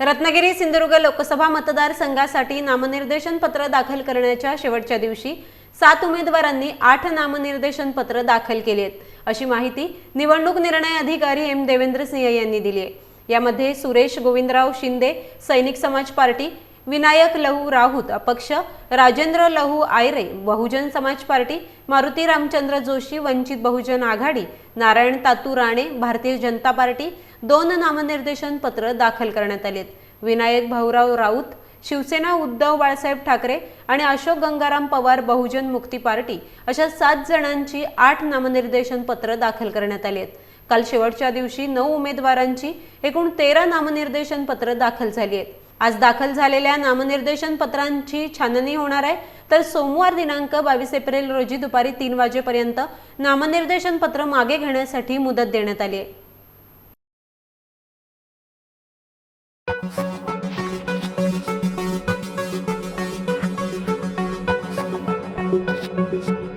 रत्नागिरी सिंधुदुर्ग लोकसभा मतदारसंघासाठी नामनिर्देशन पत्र दाखल करण्याच्या शेवटच्या दिवशी सात उमेदवारांनी आठ नामनिर्देशन पत्र दाखल केली आहेत. अशी माहिती निवडणूक निर्णय अधिकारी एम देवेंद्र सिंह यांनी दिली आहे. यामध्ये सुरेश गोविंदराव शिंदे सैनिक समाज पार्टी विनायक लहू राऊत अपक्ष राजेंद्र लहू आयरे बहुजन समाज पार्टी मारुती रामचंद्र जोशी वंचित बहुजन आघाडी नारायण तातू राणे भारतीय जनता पार्टी दोन नामनिर्देशन पत्र दाखल करण्यात आलेत विनायक भाऊराव राऊत शिवसेना उद्धव बाळासाहेब ठाकरे आणि अशोक गंगाराम पवार बहुजन मुक्ती पार्टी अशा सात जणांची आठ नामनिर्देशन पत्र दाखल करण्यात आली आहेत. काल शेवटच्या दिवशी नऊ उमेदवारांची एकूण तेरा नामनिर्देशन पत्र दाखल झाली आहेत. आज दाखल झालेल्या नामनिर्देशन पत्रांची छाननी होणार आहे. तर सोमवार दिनांक बावीस एप्रिल रोजी दुपारी तीन वाजेपर्यंत नामनिर्देशन पत्र मागे घेण्यासाठी मुदत देण्यात आली आहे. Thank you.